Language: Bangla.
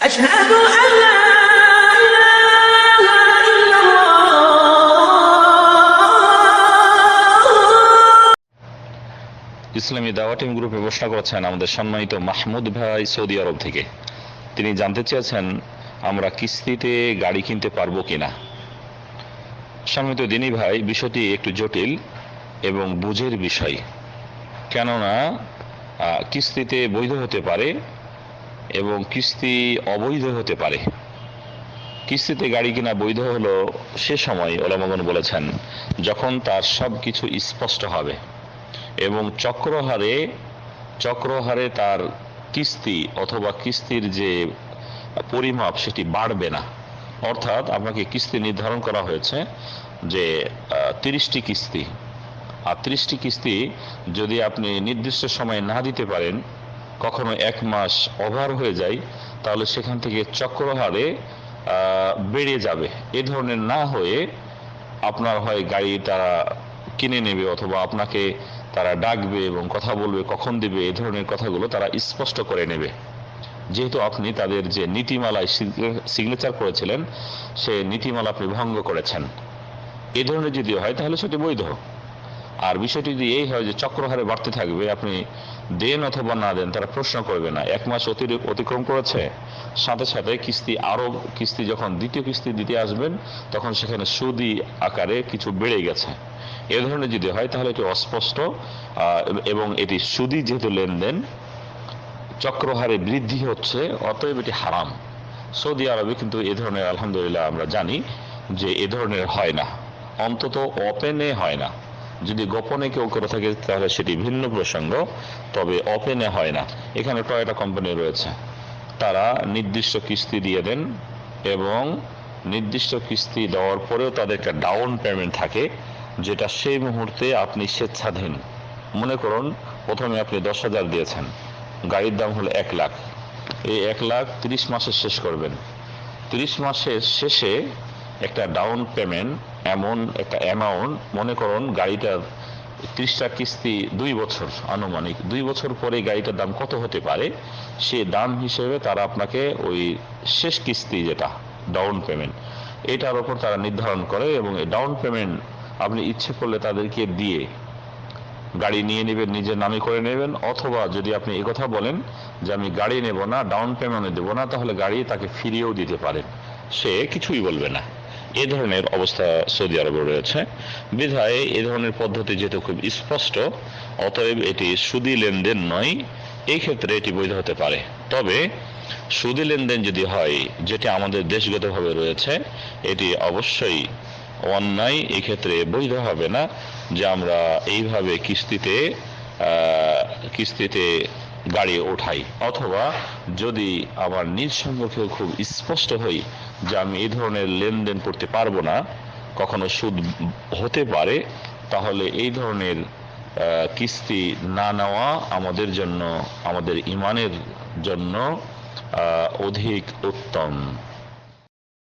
أشهد أن لا إله إلا الله ইসলামী দাওয়া টিম গ্রুপে প্রশ্ন করেছেন আমাদের সম্মানিত মাহমুদ ভাই সৌদি আরব থেকে তিনি জানতে চেয়েছেন আমরা কিস্তিতে গাড়ি কিনতে পারবো কিনা সম্মানিত দিনী ভাই বিষয়টি একটু জটিল এবং বুঝের বিষয় কেননা আহ, কিস্তিতে বৈধ হতে পারে এবং কিস্তি অবৈধ হতে পারে। কিস্তিতে গাড়ি কিনা বৈধ হলো সে সময় ওলামগন বলেছেন, যখন তার সব কিছু স্পষ্ট হবে এবং চক্রহারে চক্রহারে তার কিস্তি অথবা কিস্তির যে পরিমাপ সেটি বাড়বে না। অর্থাৎ আপনাকে কিস্তি নির্ধারণ করা হয়েছে যে তিরিশটি কিস্তি। আর তিরিশটি কিস্তি যদি আপনি নির্দিষ্ট সময়ে না দিতে পারেন কখনো এক মাস ওভার হয়ে যায়, তাহলে সেখান থেকে চক্রহারে বেড়ে যাবে। এ ধরনের না হয়ে আপনার হয় গাড়ি তারা কিনে নেবে অথবা আপনাকে তারা ডাকবে এবং কথা বলবে, কখন দিবে এই ধরনের কথাগুলো তারা স্পষ্ট করে নেবে। যেহেতু আপনি তাদের যে নীতিমালায় সিগনেচার করেছিলেন, সে নীতিমালা আপনি ভঙ্গ করেছেন। এ ধরনের যদি হয়, তাহলে সেটি বৈধ। আর বিষয়টি যদি এই হয় যে চক্রহারে বাড়তে থাকবে, আপনি দেন অথবা না দেন, তারা প্রশ্ন করবে না। এক মাস অতিরিক্ত অতিক্রম করেছে, সাথে সাথে কিস্তি, আরও কিস্তি, যখন দ্বিতীয় কিস্তি দিতে আসবেন, তখন সেখানে সুদি আকারে কিছু বেড়ে গেছে। এ ধরনের যদি হয়, তাহলে এটি অস্পষ্ট এবং এটি সুদি যেহেতু লেনদেন, চক্রহারে বৃদ্ধি হচ্ছে, অতএব এটি হারাম। সৌদি আরবে কিন্তু এ ধরনের, আলহামদুলিল্লাহ আমরা জানি যে এ ধরনের হয় না। অন্তত ওপেনে হয় না। যদি গোপনে কেউ করে থাকে, তাহলে সেটি ভিন্ন প্রসঙ্গ, তবে ওপেনে হয় না। এখানে টয়টা কোম্পানি রয়েছে। তারা নির্দিষ্ট কিস্তি দিয়ে দেন এবং নির্দিষ্ট কিস্তি দেওয়ার পরেও তাদের একটা ডাউন পেমেন্ট থাকে, যেটা সেই মুহূর্তে আপনি স্বেচ্ছাধীন। মনে করুন, প্রথমে আপনি দশ হাজার দিয়েছেন, গাড়ির দাম হলো এক লাখ। এই এক লাখ তিরিশ মাসে শেষ করবেন। তিরিশ মাসের শেষে একটা ডাউন পেমেন্ট এমন একটা অ্যামাউন্ট মনে করুন গাড়িটার ত্রিশটা কিস্তি দুই বছর আনুমানিক, দুই বছর পরে গাড়িটার দাম কত হতে পারে, সে দাম হিসেবে তারা আপনাকে ওই শেষ কিস্তি যেটা ডাউন পেমেন্ট এটার ওপর তারা নির্ধারণ করে এবং এই ডাউন পেমেন্ট আপনি ইচ্ছে করলে তাদেরকে দিয়ে গাড়ি নিয়ে নেবেন, নিজের নামে করে নেবেন, অথবা যদি আপনি কথা বলেন যে আমি গাড়ি নেব না ডাউন পেমেন্টে দেবো না, তাহলে গাড়ি তাকে ফিরিয়েও দিতে পারেন। সে কিছুই বলবে না। এ ধরনের অবস্থা সৌদি আরবে রয়েছে। বিধায় এ ধরনের পদ্ধতি যেহেতু খুব স্পষ্ট, অতএব এটি সুদি লেনদেন নয়, এই ক্ষেত্রে এটি বৈধ হতে পারে। তবে সুদি লেনদেন যদি হয়, যেটি আমাদের দেশগতভাবে রয়েছে, এটি অবশ্যই অন্যায় এক্ষেত্রে ক্ষেত্রে বৈধ হবে না যে আমরা এইভাবে কিস্তিতে কিস্তিতে গাড়ি ওঠাই। অথবা যদি আমার নিজ সম্পর্কে খুব স্পষ্ট হই যে আমি এই ধরনের লেনদেন করতে পারব না, কখনো সুদ হতে পারে, তাহলে এই ধরনের কিস্তি না নেওয়া আমাদের জন্য, আমাদের ইমানের জন্য অধিক উত্তম।